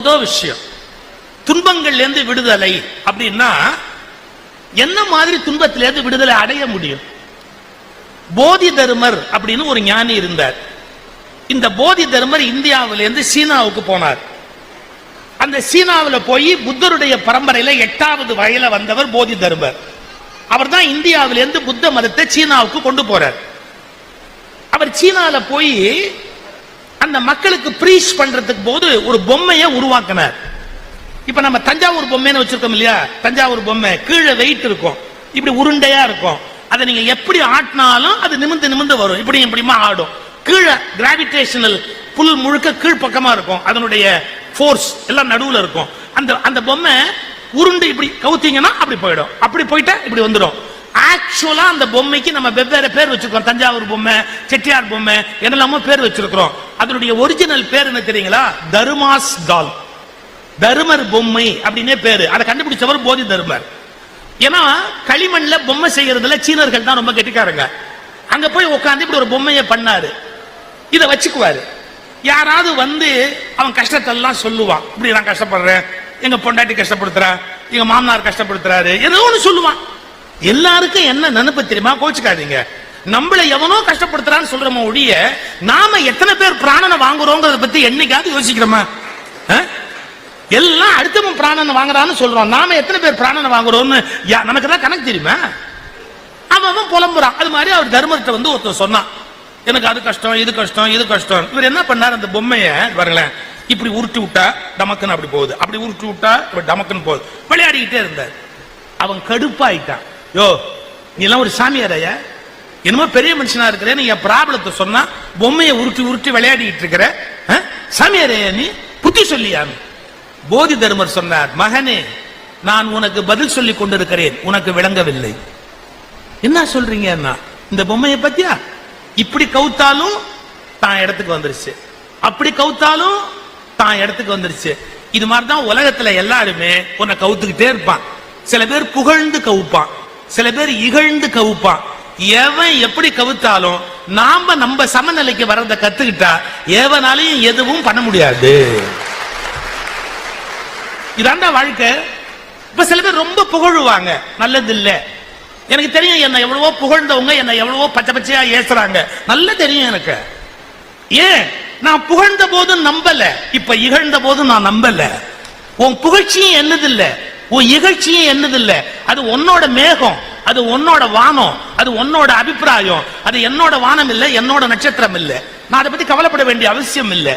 முதல் விஷயம். துன்பங்கள்லேருந்து விடுதலை அப்படின்னா என்ன மாதிரி துன்பத்திலேருந்து விடுதலை அடைய முடியும்? போதி தர்மர் அப்படின்னு ஒரு ஞானி இருந்தார். இந்த போதி தர்மர் இந்தியாவிலேருந்து சீனாவுக்கு போனார். அந்த சீனாவில் போய் புத்தருடைய பரம்பரையில் எட்டாவது வயல வந்தவர் போதி தர்மர். அவர் தான் இந்தியாவிலேருந்து புத்த மதத்தை சீனாவுக்கு கொண்டு போறார். அவர் சீனாவில் போய் அந்த மக்களுக்கு ப்ரீச் பண்றதுக்கு போது ஒரு பொம்மையை உருவாக்கினார். இப்ப நம்ம தஞ்சாவூர் பொம்மைன்னு வச்சிருக்கோம் இல்லையா? தஞ்சாவூர் பொம்மை. கீழே வெயிட் இருக்கும். இப்படி உருண்டையா இருக்கும். அதை நீங்க எப்படி ஆட்டினாலும் அது நிமிந்து நிமிந்து வரும். இப்படி இப்படிமா ஆடும். கீழே கிராவிடேஷனல் புல் முழுக்க கீழ்ப்பக்கமா இருக்கும். அதனுடைய ஃபோர்ஸ் எல்லாம் நடுவுல இருக்கும். அந்த அந்த பொம்மை உருண்டு இப்படி கவுத்தீங்கன்னா அப்படி போயிடும். அப்படி போயிட்டா இப்படி வந்துடும். ஆக்சுவலா அந்த பொம்மைக்கு நம்ம வெவ்வேறு பேர் வச்சிருக்கோம் தஞ்சாவூர் பொம்மை செட்டியார் பொம்மை என்னெல்லாமோ பேர் வச்சிருக்கிறோம். அதனுடைய ஒரிஜினல் பேர் என்ன தெரியுங்களா? தருமாஸ் டால் தருமர் பொம்மை அப்படின்னே பேரு. அதை கண்டுபிடிச்சவர் போதி தருமர். ஏன்னா களிமண்ல பொம்மை செய்யறதுல சீனர்கள் தான் ரொம்ப கெட்டிக்காரங்க. அங்க போய் உட்காந்து இப்படி ஒரு பொம்மையை பண்ணாரு. இதை வச்சுக்குவாரு. யாராவது வந்து அவன் கஷ்டத்தெல்லாம் சொல்லுவான். இப்படி நான் கஷ்டப்படுறேன். எங்க பொண்டாட்டி கஷ்டப்படுத்துறா. எங்க மாமனார் கஷ்டப்படுத்துறாரு. ஏதோ ஒன்று சொல்லுவான். எல்லாருக்கும் என்ன நினைப்பு தெரியுமா? கோச்சுக்காதீங்க. நம்மள எவனோ கஷ்டப்படுத்துறான்னு சொல்றோமோ ஒழிய நாம எத்தனை பேர் பிராணனை வாங்குறோங்கிறத பத்தி என்னைக்காவது யோசிக்கிறோமா? ஆ? எல்லாம் அடுத்தவன் பிராணனை வாங்குறான்னு சொல்றோம். நாம எத்தனை பேர் பிராணனை வாங்குறோம்னு யா- நமக்கு தான் கணக்கு தெரியுமா? அவன் அவன் புலம்புறான். அது மாதிரி அவர் தர்மர்கிட்ட வந்து ஒருத்தர் சொன்னான். எனக்கு அது கஷ்டம் இது கஷ்டம் இது கஷ்டம். இவர் என்ன பண்ணார்? அந்த பொம்மையை வரலேன் இப்படி உருட்டி விட்டா டமக்குன்னு அப்படி போகுது. அப்படி உருட்டி விட்டா இப்ப டமக்குன்னு போகுது. விளையாடிக்கிட்டே இருந்தார். அவன் கடுப்பாயிட்டான். யோ நீ எல்லாம் ஒரு சாமியாரையா என்னமோ பெரிய மனுஷனா இருக்கிற நீ என் ப்ராப்ளத்தை சொன்னா பொம்மையை உருட்டி உருட்டி விளையாடிட்டு இருக்கிற ஆ? நீ? புத்தி சொல்லியான்னு போதி தர்மர் சொன்னார் மகனே நான் உனக்கு பதில் சொல்லிக் கொண்டிருக்கிறேன் உனக்கு விளங்கவில்லை. என்ன சொல்றீங்க இந்த பொம்மையை பத்தியா? இப்படி கவுத்தாலும் தான் இடத்துக்கு வந்துருச்சு. அப்படி கவுத்தாலும் தான் இடத்துக்கு வந்துருச்சு. இது மாதிரி தான் உலகத்துல எல்லாருமே உன்னை கவுத்துக்கிட்டே இருப்பான். சில பேர் புகழ்ந்து கவுப்பான். சில பேர் இகழ்ந்து கவுப்பான். எவன் எப்படி கவுத்தாலும் நாம நம்ம சமநிலைக்கு வர்றதை கத்துக்கிட்டா எவனாலையும் எதுவும் பண்ண முடியாது. இதாண்டா வாழ்க்கை. இப்ப சில பேர் ரொம்ப புகழுவாங்க. நல்லது இல்ல. எனக்கு தெரியும் என்ன எவ்வளவோ புகழ்ந்தவங்க என்ன எவ்வளவோ பச்சை பச்சையா ஏசுறாங்க. நல்ல தெரியும் எனக்கு. ஏன்? நான் புகழ்ந்த போதும் நம்பல. இப்ப இகழ்ந்த போதும் நான் நம்பல. உன் புகழ்ச்சியும் என்னதில்ல உன் இகழ்ச்சியும் என்னதில்லை? அது உன்னோட மேகம் அது உன்னோட வானம் அது உன்னோட அபிப்பிராயம் அது என்னோட வானம் இல்லை என்னோட நட்சத்திரம் இல்லை. நான் அதை பத்தி கவலைப்பட வேண்டிய அவசியம் இல்லை.